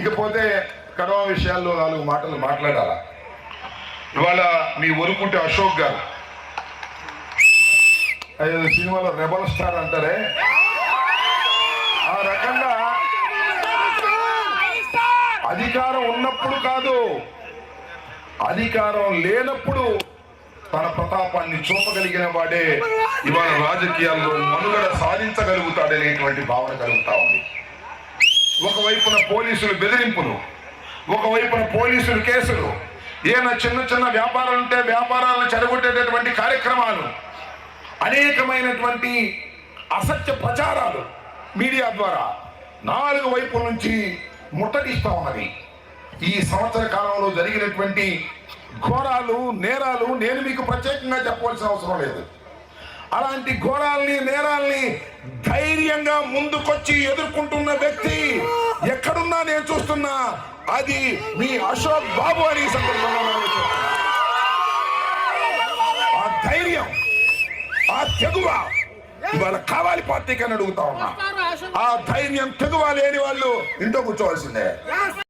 ఇకపోతే కడవ విషయాల్లో నాలుగు మాటలు మాట్లాడాలా? ఇవాళ మీ ఒరుకుంటే అశోక్ గారు. అదే సినిమాలో రెబల్ స్టార్ అంటారే? ఆ రకంగా అధికారం ఉన్నప్పుడు కాదు అధికారం లేనప్పుడు తన ప్రతాపాన్ని చూపగలిగిన వాడే ఇవాళ రాజకీయాల్లో మనుగడ సాధించగలుగుతాడనేటువంటి భావన కలుగుతా ఉంది. ఒకవైపున పోలీసులు బెదిరింపులు ఒకవైపున పోలీసులు కేసులు. ఏమైనా చిన్న చిన్న వ్యాపారాలు ఉంటే వ్యాపారాలను చెడగొట్టేటటువంటి కార్యక్రమాలు అనేకమైనటువంటి అసత్య ప్రచారాలు మీడియా ద్వారా నాలుగు వైపుల నుంచి ముట్టడిస్తా ఉన్నది ఈ సంవత్సర కాలంలో జరిగినటువంటి ఘోరాలు నేరాలు నేను మీకు ప్రత్యేకంగా చెప్పవలసిన అవసరం లేదు. అలాంటి ఘోరాల్ని ధైర్యంగా ముందుకొచ్చి ఎదుర్కొంటున్న వ్యక్తి ఎక్కడున్నా నేను చూస్తున్నా అది మీ అశోక్ బాబు అని ఈ సందర్భంగా ఆ ధైర్యం ఆ తెగువ ఇవాళ కావాలి పార్టీకి అని అడుగుతా ఉన్నా. ఆ ధైర్యం తెగువ లేని వాళ్ళు ఇంట్లో కూర్చోవలసిందే.